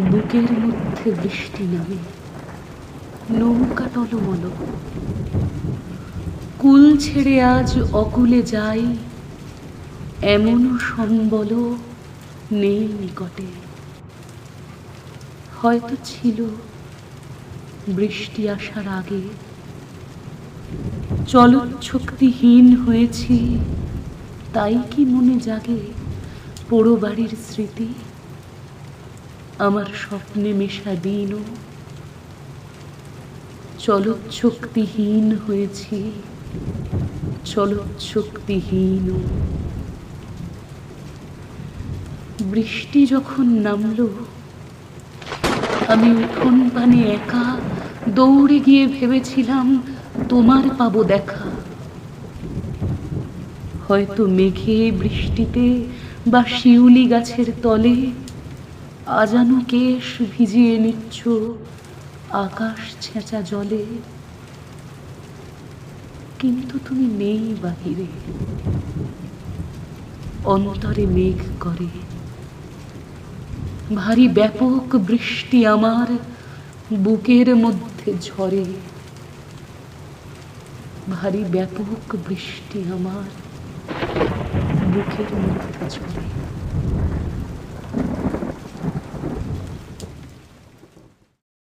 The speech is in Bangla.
বুকের মধ্যে বৃষ্টি নামে। নৌকা টলমল। কুল ছেড়ে আজ অকুলে যাই এমনও সম্বল নেই নিকটে। হয়তো ছিল বৃষ্টি আসার আগে। চলচ্ছক্তিহীন হয়েছি, তাই কি মনে জাগে পোড়ো বাড়ির স্মৃতি? আমার স্বপ্নে মেশা দিনও। চলচ্ছক্তিহীন হয়েছি, চলচ্ছক্তিহীন। বৃষ্টি যখন নামলো, আমি উঠোন পানে একা দৌড়ে গিয়ে ভেবেছিলাম, তোমার পাবো দেখা। হয়তো মেঘে বৃষ্টিতে বা শিউলি গাছের তলে আজানো কেশ ভিজিয়ে নিচ্ছ, আকাশ ছেঁচা জলে। কিন্তু তুমি নেই বাহিরে। অন্তরে মেঘ করে। ভারী ব্যাপক বৃষ্টি আমার বুকের মধ্যে ঝরে। ভারী ব্যাপক বৃষ্টি আমার বুকের মধ্যে ঝরে।